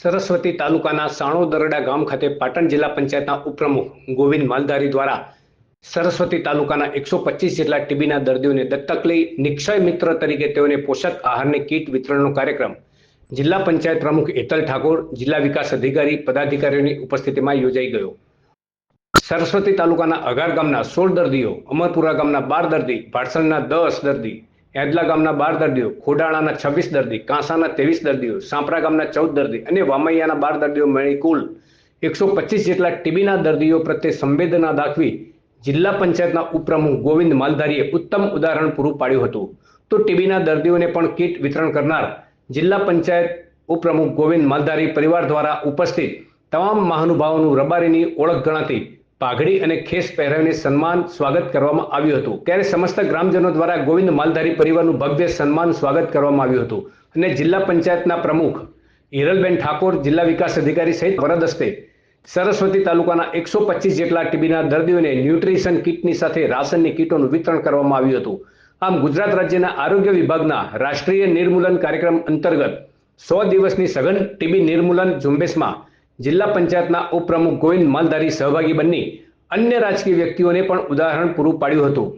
સરસ્વતી તાલુકાના સાણો દરડા ગામ ખાતે પાટણ જિલ્લા પંચાયતના ઉપપ્રમુખ ગોવિંદ માલધારી દ્વારા સરસ્વતી તાલુકાના એકસો પચીસ જેટલા ટીબીના દર્દીઓને દત્તક લઈ નિક્ષય મિત્ર તરીકે તેઓને પોષક આહારની કીટ વિતરણનો કાર્યક્રમ જિલ્લા પંચાયત પ્રમુખ હેતલ ઠાકોર, જિલ્લા વિકાસ અધિકારી, પદાધિકારીઓની ઉપસ્થિતિમાં યોજાઈ ગયો. સરસ્વતી તાલુકાના અગાર ગામના સોળ દર્દીઓ, અમરપુરા ગામના બાર દર્દી ભાડસણના દસ દર્દી એદલા ગામના બાર દર્દીઓ, ખોડાણાના છવ્વીસ દર્દી, કાંસાના ત્રેવીસ દર્દીઓ, સાંપરા ગામના ચૌદ દર્દી અને વામૈયાના બાર દર્દીઓ મળી કુલ એકસો પચીસ જેટલા ટીબીના દર્દીઓ પ્રત્યે સંવેદના દાખવી જિલ્લા પંચાયતના ઉપપ્રમુખ ગોવિંદ માલધારીએ ઉત્તમ ઉદાહરણ પૂરું પાડ્યું હતું. તો ટીબીના દર્દીઓને પણ કીટ વિતરણ કરનાર જિલ્લા પંચાયત ઉપપ્રમુખ ગોવિંદ માલધારી પરિવાર દ્વારા ઉપસ્થિત તમામ મહાનુભાવોનું રબારીની ઓળખ ગણાતી પાઘડી અને ખેસ પહેરાવીને સન્માન, સ્વાગત કરવામાં આવ્યું હતું. ત્યારે સમસ્ત ગ્રામજનો દ્વારા ગોવિંદ માલધારી પરિવારનું ભવ્ય સન્માન, સ્વાગત કરવામાં આવ્યું હતું. અને જિલ્લા પંચાયતના પ્રમુખ હિરલબેન ઠાકોર જિલ્લા વિકાસ અધિકારી સહિત વરદ હસ્તે સરસ્વતી તાલુકાના એકસો પચીસ જેટલા ટીબીના દર્દીઓને ન્યુટ્રિશન કીટની સાથે રાશનની કીટોનું વિતરણ કરવામાં આવ્યું હતું. આમ ગુજરાત રાજ્યના આરોગ્ય વિભાગના રાષ્ટ્રીય નિર્મૂલન કાર્યક્રમ અંતર્ગત સો દિવસની સઘન ટીબી નિર્મૂલન ઝુંબેશમાં જિલ્લા પંચાયતના ઉપપ્રમુખ ગોવિંદ માલધારી સહભાગી બની અન્ય રાજકીય વ્યક્તિઓને પણ ઉદાહરણ પૂરું પાડ્યું હતું.